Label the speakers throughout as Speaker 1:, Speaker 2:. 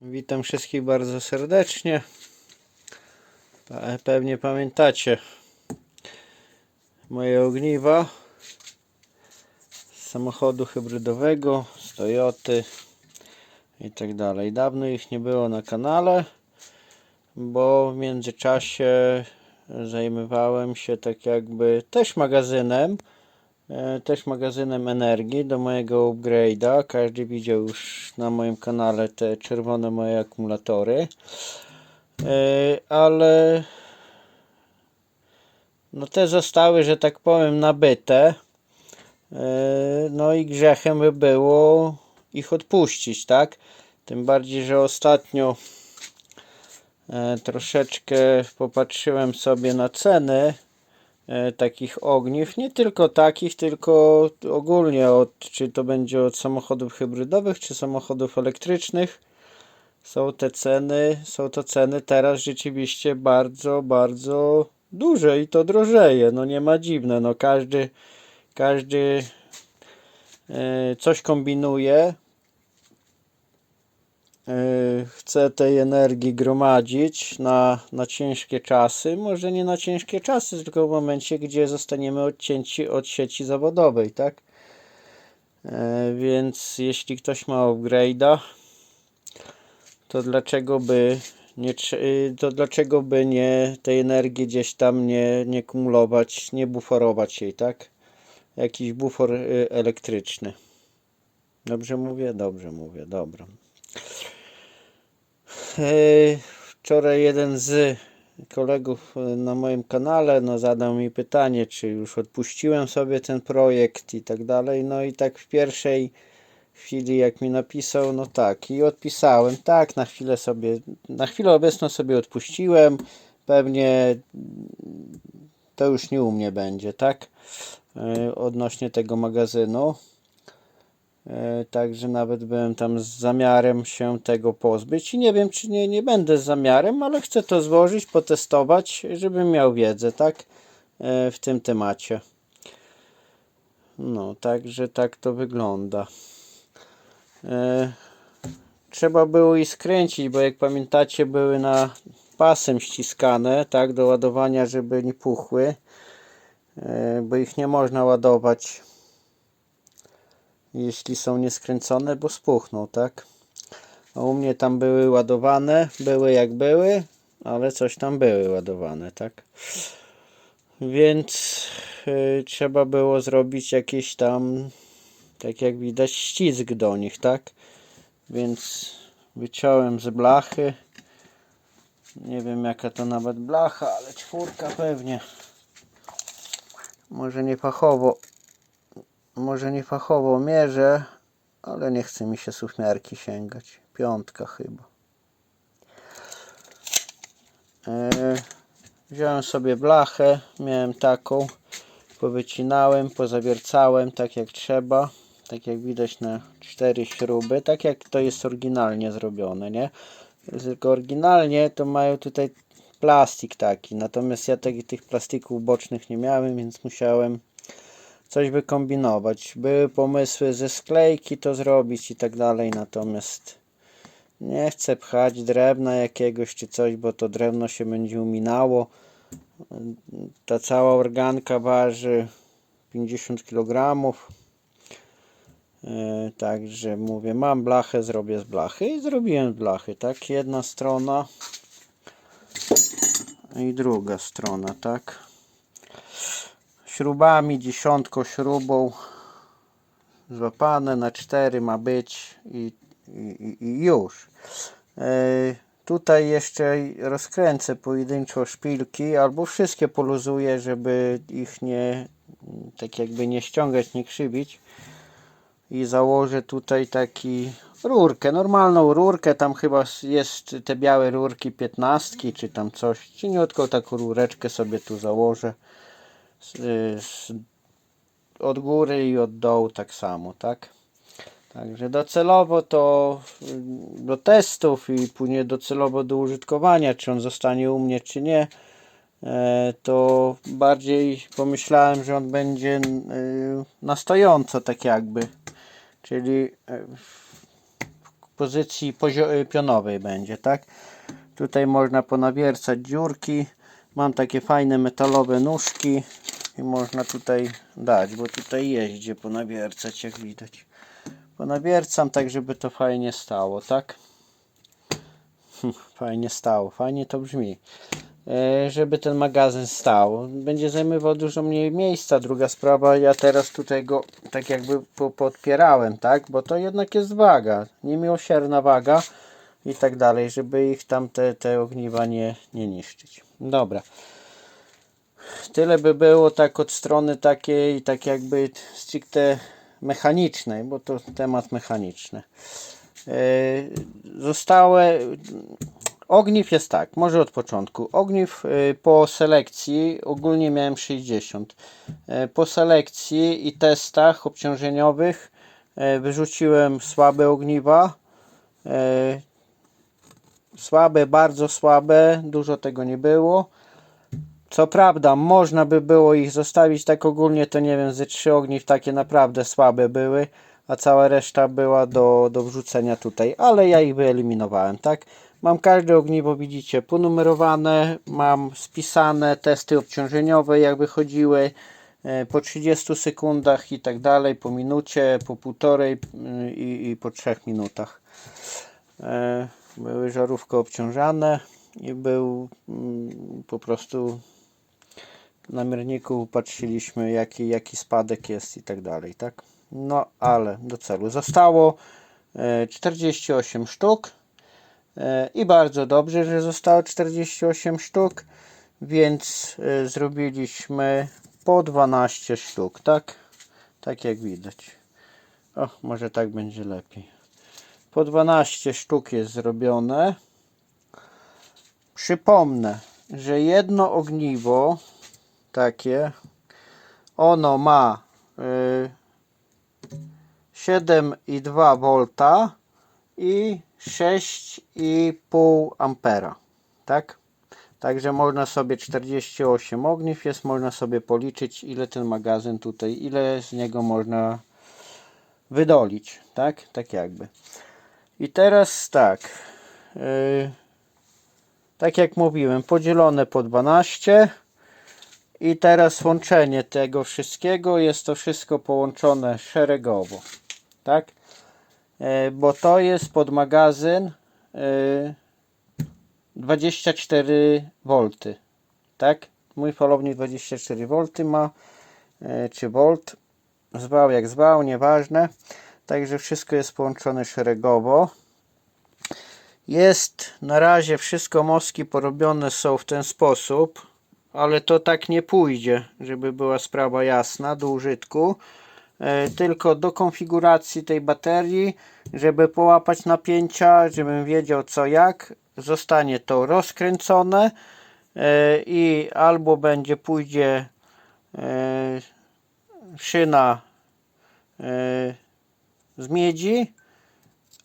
Speaker 1: Witam wszystkich bardzo serdecznie. Pewnie pamiętacie moje ogniwa z samochodu hybrydowego, z Toyoty i tak dalej. Dawno ich nie było na kanale, bo w międzyczasie zajmowałem się tak jakby też magazynem, też magazynem energii do mojego upgrade'a. Każdy widział już na moim kanale te czerwone moje akumulatory. E, Ale no te zostały, że tak powiem, nabyte. E, No i grzechem by było ich odpuścić, tak? Tym bardziej, że ostatnio e, troszeczkę popatrzyłem sobie na ceny e, takich ogniw, nie tylko takich, tylko ogólnie od, czy to będzie od samochodów hybrydowych, czy samochodów elektrycznych. Są te ceny, są to ceny teraz rzeczywiście bardzo, bardzo duże i to drożeje. No nie ma dziwne, no każdy, każdy e, coś kombinuje, e, chce tej energii gromadzić na, na ciężkie czasy. Może nie na ciężkie czasy, tylko w momencie, gdzie zostaniemy odcięci od sieci zawodowej, tak? E, Więc jeśli ktoś ma upgrade'a, to dlaczego by nie, y, to dlaczego by nie tej energii gdzieś tam nie, nie kumulować, nie buforować jej, tak? Jakiś bufor y, elektryczny. Dobrze mówię? Dobrze mówię, dobra. Yy, Wczoraj jeden z kolegów y, na moim kanale no, zadał mi pytanie, czy już odpuściłem sobie ten projekt i tak dalej. No i tak w pierwszej chwili jak mi napisał, no tak, i odpisałem, tak, na chwilę sobie, na chwilę obecną sobie odpuściłem, pewnie to już nie u mnie będzie, tak, Yy, odnośnie tego magazynu. E, Także nawet byłem tam z zamiarem się tego pozbyć i nie wiem, czy nie, nie będę z zamiarem, ale chcę to złożyć, potestować, żebym miał wiedzę, tak, e, w tym temacie. No, także tak to wygląda. E, Trzeba było i skręcić, bo jak pamiętacie, były na pasem ściskane, tak, do ładowania, żeby nie puchły, bo ich nie można ładować jeśli są nieskręcone, bo spuchną, tak? A u mnie tam były ładowane, były jak były, ale coś tam były ładowane, tak? Więc y, trzeba było zrobić jakiś tam, tak jak widać, ścisk do nich, tak? Więc wyciąłem z blachy. Nie wiem jaka to nawet blacha, ale czwórka pewnie. Może nie fachowo może nie fachowo mierzę, ale nie chce mi się suchmiarki sięgać. Piątka chyba. E, wziąłem sobie blachę, miałem taką, powycinałem, pozawiercałem tak jak trzeba, tak jak widać na cztery śruby, tak jak to jest oryginalnie zrobione, nie? Tylko oryginalnie to mają tutaj plastik taki, natomiast ja takich tych plastików bocznych nie miałem, więc musiałem coś wykombinować. Były pomysły ze sklejki to zrobić i tak dalej, natomiast nie chcę pchać drewna jakiegoś czy coś, bo to drewno się będzie uminało. Ta cała organka waży 50 kg. E, Także mówię, mam blachę, zrobię z blachy i zrobiłem z blachy, tak? Jedna strona i druga strona, tak? Śrubami, dziesiątką śrubą złapane na cztery ma być i, i, i już. E, tutaj jeszcze rozkręcę pojedynczo szpilki albo wszystkie poluzuję, żeby ich nie tak jakby nie ściągać, nie krzywić. I założę tutaj taki rurkę, normalną rurkę, tam chyba jest te białe rurki 15 czy tam coś, cieniutką taką rureczkę sobie tu założę z, z, od góry i od dołu tak samo, tak? Także docelowo to y, do testów i później docelowo do użytkowania, czy on zostanie u mnie, czy nie, e, to bardziej pomyślałem, że on będzie y, na stojąco, tak jakby. Czyli e, pozycji pozio- y, pionowej będzie, tak? Tutaj można ponawiercać dziurki. Mam takie fajne metalowe nóżki i można tutaj dać, bo tutaj jeździ ponawiercać, jak widać. Ponawiercam tak, żeby to fajnie stało, tak? Fajnie stało, fajnie to brzmi. E, żeby ten magazyn stał. Będzie zajmował dużo mniej miejsca. Druga sprawa, ja teraz tutaj go tak jakby po, podpierałem, tak? Bo to jednak jest waga, niemiłosierna waga i tak dalej, żeby ich tam te, te ogniwa nie, nie niszczyć. Dobra. Tyle by było tak od strony takiej, tak jakby stricte mechanicznej, bo to temat mechaniczny. E, Zostałe Ogniw jest tak, może od początku. Ogniw y, po selekcji, ogólnie miałem 60. Y, Po selekcji i testach obciążeniowych wyrzuciłem słabe ogniwa. Słabe, bardzo słabe, dużo tego nie było. Co prawda, można by było ich zostawić tak ogólnie, to nie wiem, ze trzy ogniw takie naprawdę słabe były, a cała reszta była do, do wrzucenia tutaj, ale ja ich wyeliminowałem, tak? Mam każde ogniwo, widzicie, ponumerowane, mam spisane testy obciążeniowe, jak wychodziły e, po 30 sekundach i tak dalej, po minucie, po półtorej y, i, i po 3 minutach. E, Były żarówko obciążane i był mm, po prostu na mierniku patrzyliśmy jaki, jaki spadek jest i tak dalej, tak? No ale do celu. Zostało e, 48 sztuk e, i bardzo dobrze, że zostało 48 sztuk, więc e, zrobiliśmy po 12 sztuk, tak? Tak jak widać. O, może tak będzie lepiej. Po 12 sztuk jest zrobione. Przypomnę, że jedno ogniwo takie ono ma y, 7,2 V i 6,5 ampera tak? Także można sobie 48 ogniw jest można sobie policzyć ile ten magazyn tutaj ile z niego można wydolić tak? Tak jakby i teraz tak yy, tak jak mówiłem podzielone po 12 i teraz łączenie tego wszystkiego jest to wszystko połączone szeregowo. Tak? E, Bo to jest pod magazyn e, 24 V. Tak? Mój falownik 24 V ma, czy volt. Zwał jak zwał, nieważne. Także wszystko jest połączone szeregowo. Jest na razie wszystko moski porobione są w ten sposób, ale to tak nie pójdzie, żeby była sprawa jasna do użytku. E, Tylko do konfiguracji tej baterii, żeby połapać napięcia, żebym wiedział co jak, zostanie to rozkręcone e, i albo będzie pójdzie e, szyna z miedzi,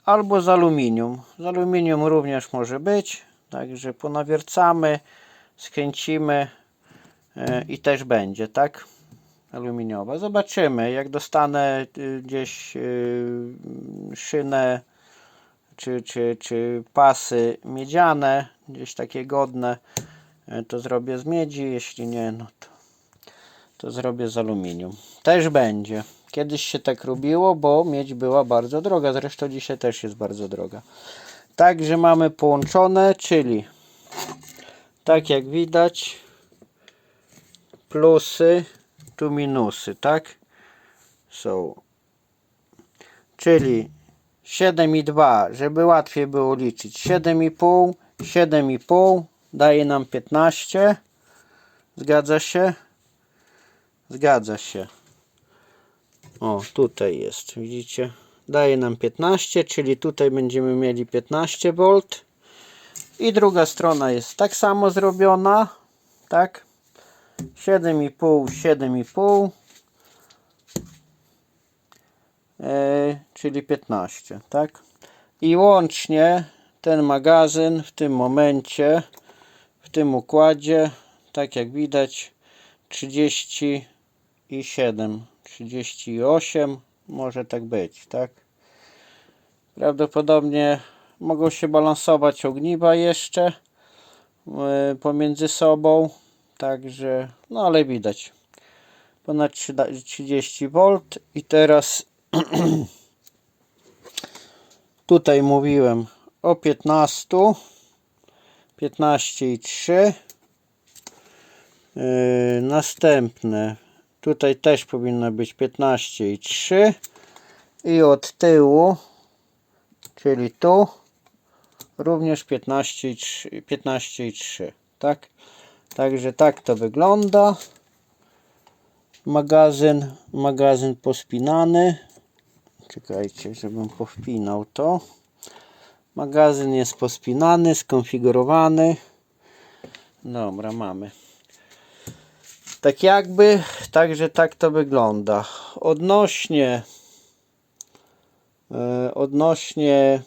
Speaker 1: albo z aluminium. Z aluminium również może być, także ponawiercamy, skręcimy e, i też będzie, tak? Aluminiowa. Zobaczymy, jak dostanę y, gdzieś y, szynę czy, czy, czy pasy miedziane, gdzieś takie godne, e, to zrobię z miedzi, jeśli nie, no to, to zrobię z aluminium. Też będzie. Kiedyś się tak robiło, bo miedź była bardzo droga, zresztą dzisiaj też jest bardzo droga. Także mamy połączone, czyli tak jak widać plusy tu minusy, tak? Są. Czyli 7,2, żeby łatwiej było liczyć. 7,5, 7,5 daje nam 15. Zgadza się? Zgadza się. O, tutaj jest, widzicie? Daje nam 15, czyli tutaj będziemy mieli 15 V. I druga strona jest tak samo zrobiona, tak? 7,5, 7,5 e, czyli 15, tak? I łącznie ten magazyn w tym momencie, w tym układzie, tak jak widać, 37, 38, może tak być, tak? Prawdopodobnie mogą się balansować ogniwa jeszcze e, pomiędzy sobą. Także, no ale widać. Ponad 30 V i teraz tutaj mówiłem o 15 15,3 yy, następne tutaj też powinno być 15,3 i od tyłu czyli tu również 15,3 15,3 tak? Także tak to wygląda. Magazyn magazyn pospinany. Czekajcie żebym powpinał to. Magazyn jest pospinany, skonfigurowany. Dobra, mamy. Tak jakby, także tak to wygląda. Odnośnie e, odnośnie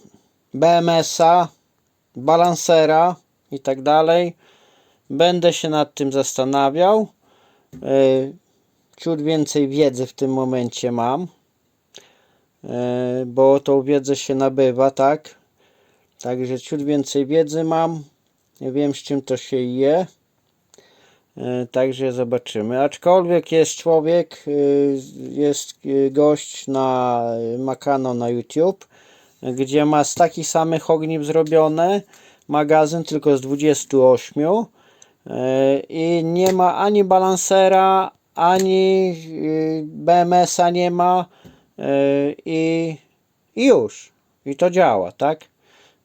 Speaker 1: BMS-a, balansera i tak dalej. Będę się nad tym zastanawiał. E, ciut więcej wiedzy w tym momencie mam. E, bo tą wiedzę się nabywa, tak? Także ciut więcej wiedzy mam. Wiem z czym to się je. E, także zobaczymy. Aczkolwiek jest człowiek, e, jest e, gość na Makano na YouTube, gdzie ma z takich samych ogniw zrobione magazyn, tylko z 28 i nie ma ani balansera, ani BMS-a nie ma i, i już. I to działa, tak?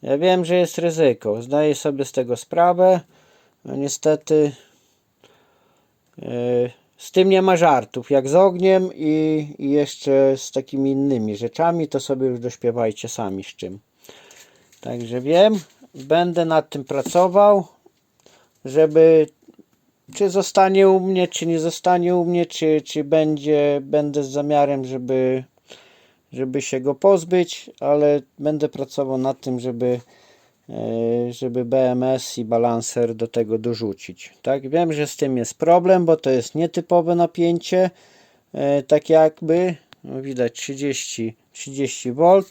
Speaker 1: Ja wiem, że jest ryzyko. Zdaję sobie z tego sprawę. No niestety z tym nie ma żartów. Jak z ogniem i, i jeszcze z takimi innymi rzeczami, to sobie już dośpiewajcie sami z czym. Także wiem, będę nad tym pracował, żeby czy zostanie u mnie, czy nie zostanie u mnie, czy, czy będzie, będę z zamiarem, żeby żeby się go pozbyć, ale będę pracował nad tym, żeby e, żeby BMS i balancer do tego dorzucić. Tak, wiem, że z tym jest problem, bo to jest nietypowe napięcie, e, tak jakby, no widać 30, 30 V.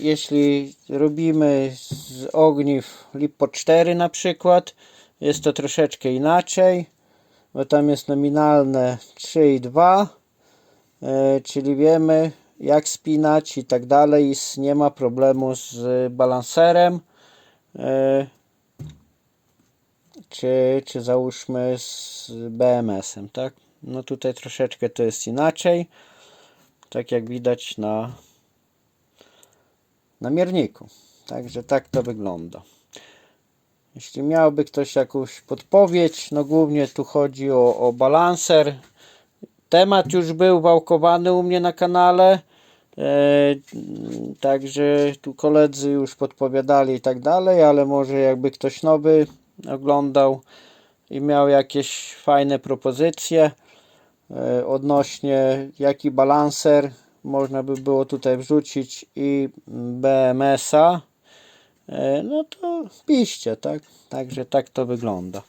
Speaker 1: Jeśli robimy z ogniw LiPo 4 na przykład, jest to troszeczkę inaczej, bo tam jest nominalne 3,2, e, czyli wiemy, jak spinać i tak dalej. Nie ma problemu z balanserem. E, czy, czy załóżmy z BMS-em, tak? No tutaj troszeczkę to jest inaczej. Tak jak widać na, na mierniku. Także tak to wygląda. Jeśli miałby ktoś jakąś podpowiedź, no głównie tu chodzi o, o balanser. Temat już był wałkowany u mnie na kanale. E, także tu koledzy już podpowiadali i tak dalej, ale może jakby ktoś nowy oglądał i miał jakieś fajne propozycje e, odnośnie jaki balanser można by było tutaj wrzucić i BMS-a e, no to piszcie, tak? Także tak to wygląda.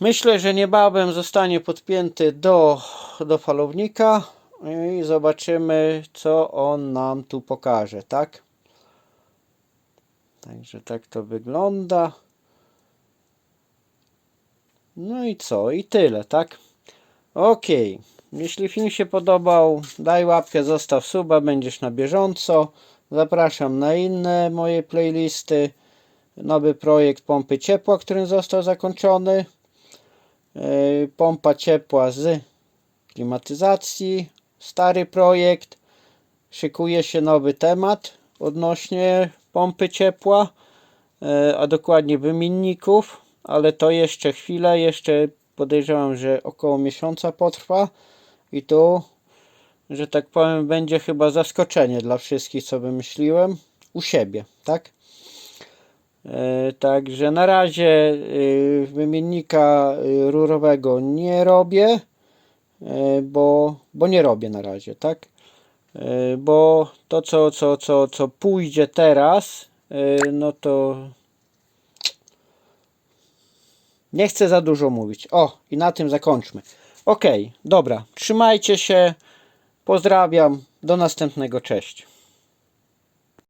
Speaker 1: Myślę, że niebawem zostanie podpięty do, do falownika i zobaczymy co on nam tu pokaże, tak? Także tak to wygląda. No i co? I tyle, tak? Ok. Jeśli film się podobał, daj łapkę, zostaw suba, będziesz na bieżąco. Zapraszam na inne moje playlisty. Nowy projekt pompy ciepła, który został zakończony. Yy, pompa ciepła z klimatyzacji stary projekt, szykuje się nowy temat odnośnie pompy ciepła, e, a dokładnie wymienników, ale to jeszcze chwilę, jeszcze podejrzewam, że około miesiąca potrwa i tu, że tak powiem, będzie chyba zaskoczenie dla wszystkich, co wymyśliłem u siebie, tak? E, także na razie e, wymiennika rurowego nie robię. E, bo, bo nie robię na razie, tak? E, bo to, co, co, co, co pójdzie teraz, e, no to nie chcę za dużo mówić. O, i na tym zakończmy. Ok, dobra, trzymajcie się, pozdrawiam, do następnego, cześć.